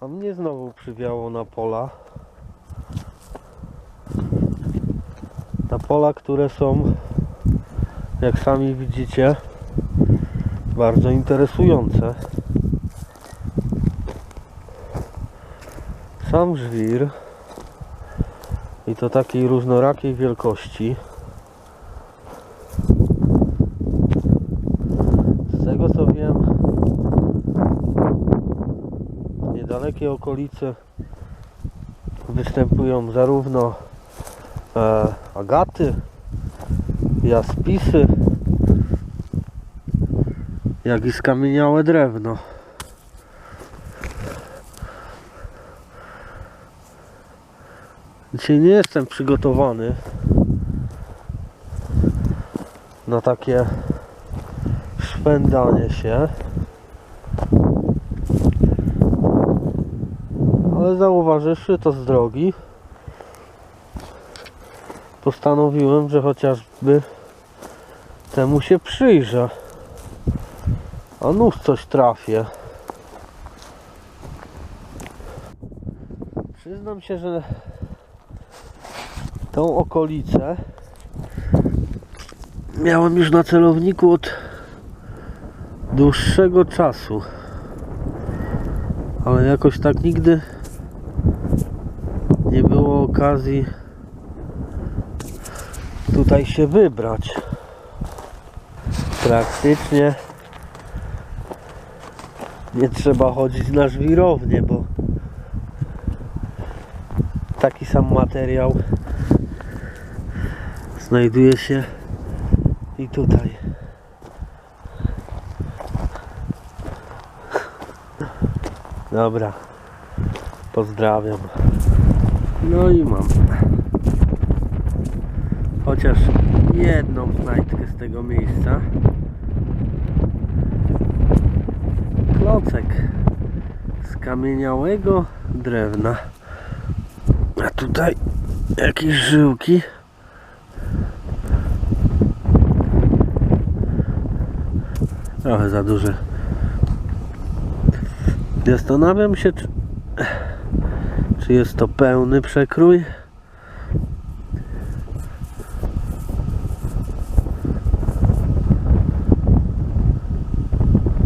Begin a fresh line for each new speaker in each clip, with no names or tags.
A mnie znowu przywiało na pola. Na pola, które są, jak sami widzicie, bardzo interesujące. Sam żwir i to takiej różnorakiej wielkości. Z tego co wiem, w niedalekiej okolicy występują zarówno e, agaty, jaspisy, jak i skamieniałe drewno. Dzisiaj nie jestem przygotowany na takie szwendanie się. Ale zauważywszy to z drogi, postanowiłem, że chociażby temu się przyjrzę. A nuż coś trafię. Przyznam się, że tą okolicę miałem już na celowniku od dłuższego czasu. Ale jakoś tak nigdy było okazji tutaj się wybrać. Praktycznie nie trzeba chodzić na żwirownię, bo taki sam materiał znajduje się i tutaj. Dobra. Pozdrawiam. No i mam. Chociaż jedną znajdkę z tego miejsca. Klocek skamieniałego drewna. A tutaj jakieś żyłki. Trochę za duże. Zastanawiam się, czy, czy jest to pełny przekrój.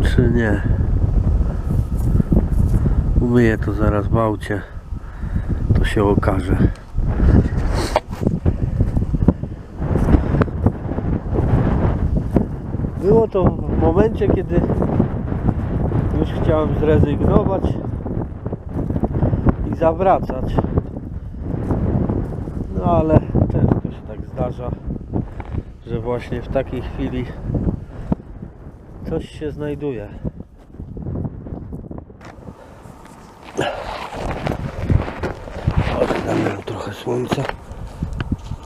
Czy nie? Umyję to zaraz w aucie. To się okaże. Było to w momencie, kiedy już chciałem zrezygnować zawracać. No ale często się tak zdarza, że właśnie w takiej chwili coś się znajduje. Ale damy mu trochę słońca.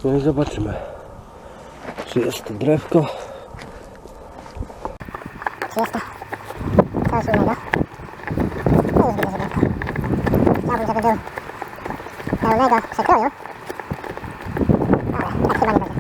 No i zobaczymy, czy jest to drewko.
Czy jest to? Nie jest żeby... Chciałbym, żeby był pełnego przekroju. Ale tak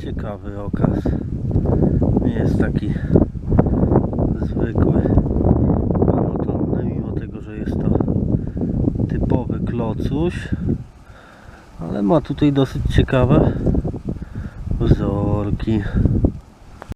ciekawy okaz. Nie jest taki zwykły, monotonny, mimo tego, że jest to typowy klocuś. Ale ma tutaj dosyć ciekawe wzorki.